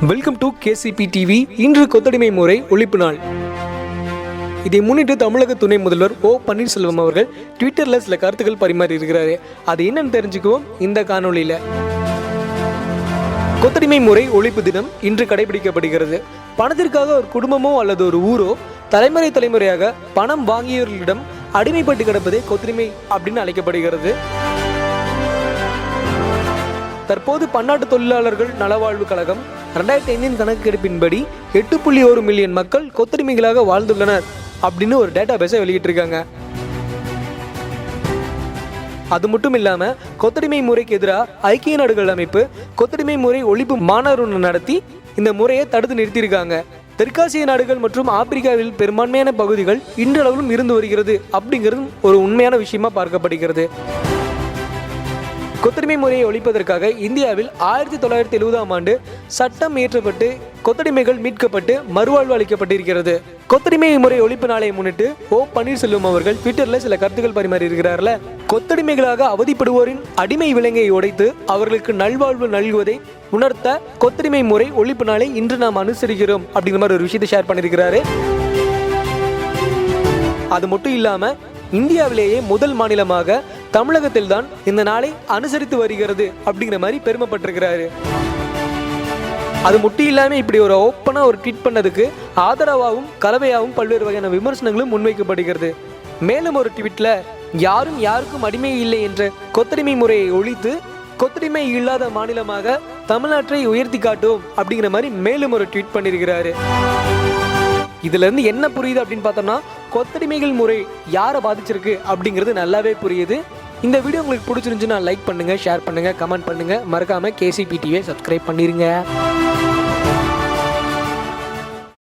Welcome to KCP TV இன்று கொத்தடிமை முறை ஒழிப்பு நாள். இதை முன்னிட்டு தமிழக துணை முதல்வர் ஓ பன்னீர்செல்வம் அவர்கள் ட்விட்டரில் சில கருத்துக்கள் பரிமாறி இருக்கிறாரு. அது என்னன்னு தெரிஞ்சுக்குவோம் இந்த காணொலியில் கொத்தடிமை முறை ஒழிப்பு தினம் இன்று கடைபிடிக்கப்படுகிறது. பணத்திற்காக ஒரு குடும்பமோ அல்லது ஒரு ஊரோ தலைமுறை தலைமுறையாக பணம் வாங்கியவர்களிடம் அடிமைப்பட்டு கிடப்பதே கொத்தடிமை அப்படின்னு அழைக்கப்படுகிறது. தற்போது பன்னாட்டு தொழிலாளர்கள் நலவாழ்வு கழகம் ரெண்டாயிரத்தி ஐந்தின் கணக்கெடுப்பின்படி எட்டு புள்ளி ஒரு மில்லியன் மக்கள் கொத்தடிமைகளாக வாழ்ந்துள்ளனர் அப்படின்னு ஒரு டேட்டா பேஸை வெளியிட்டிருக்காங்க. அது மட்டும் இல்லாமல் கொத்தடிமை முறைக்கு எதிராக ஐக்கிய நாடுகள் அமைப்பு கொத்தடிமை முறை ஒழிப்பு மாநாடு ஒன்று நடத்தி இந்த முறையை தடுத்து நிறுத்தியிருக்காங்க. தெற்காசிய நாடுகள் மற்றும் ஆப்பிரிக்காவில் பெரும்பான்மையான பகுதிகள் இன்றளவிலும் இருந்து வருகிறது அப்படிங்கிறது ஒரு உண்மையான விஷயமா பார்க்கப்படுகிறது. கொத்தடிமை முறையை ஒழிப்பதற்காக இந்தியாவில் ஆயிரத்தி தொள்ளாயிரத்தி எழுபதாம் ஆண்டு சட்டம் இயற்றப்பட்டு கொத்தடிமைகள் மீட்கப்பட்டு மறுவாழ்வு அளிக்கப்பட்டிருக்கிறது. கொத்தடிமை முறை ஒழிப்பு நாளை முன்னிட்டு ஓ பன்னீர்செல்வம் அவர்கள் ட்விட்டர்ல சில கருத்துக்கள் பரிமாறி இருக்கிறார்ல. கொத்தடிமைகளாக அவதிப்படுவோரின் அடிமை விலங்கை உடைத்து அவர்களுக்கு நல்வாழ்வு நல்குவதை உணர்த்த கொத்தடிமை முறை ஒழிப்பு நாளை இன்று நாம் அனுசரிக்கிறோம் அப்படிங்கிற மாதிரி ஒரு விஷயத்தை ஷேர் பண்ணியிருக்கிறாரு. அது மட்டும் இல்லாமல் இந்தியாவிலேயே முதல் மாநிலமாக தமிழகத்தில் தான் இந்த நாளை அனுசரித்து வருகிறது அப்படிங்கிற மாதிரி பெருமைப்பட்டிருக்கிறாரு. அது மட்டும் இல்லாம இப்படி ஒரு ஓப்பனா ஒரு ட்வீட் பண்ணதுக்கு ஆதரவாகவும் கலவையாகவும் பல்வேறு வகையான விமர்சனங்களும் முன்வைக்கப்படுகிறது. மேலும் ஒரு ட்வீட்ல யாரும் யாருக்கும் அடிமை இல்லை என்ற கொத்தடிமை முறையை ஒழித்து கொத்தடிமை இல்லாத மாநிலமாக தமிழ்நாட்டை உயர்த்தி காட்டும் அப்படிங்கிற மாதிரி மேலும் ஒரு ட்வீட் பண்ணியிருக்கிறாரு. இதுலேருந்து என்ன புரியுது அப்படின்னு பார்த்தோம்னா கொத்தடிமைகள் முறை யாரை பாதிச்சிருக்கு அப்படிங்கிறது நல்லாவே புரியுது. இந்த வீடியோ உங்களுக்கு பிடிச்சிருந்துச்சுன்னா லைக் பண்ணுங்கள் ஷேர் பண்ணுங்கள் கமெண்ட் பண்ணுங்கள் மறக்காமல் கேசிபி டிவியை சப்ஸ்கிரைப் பண்ணிடுங்க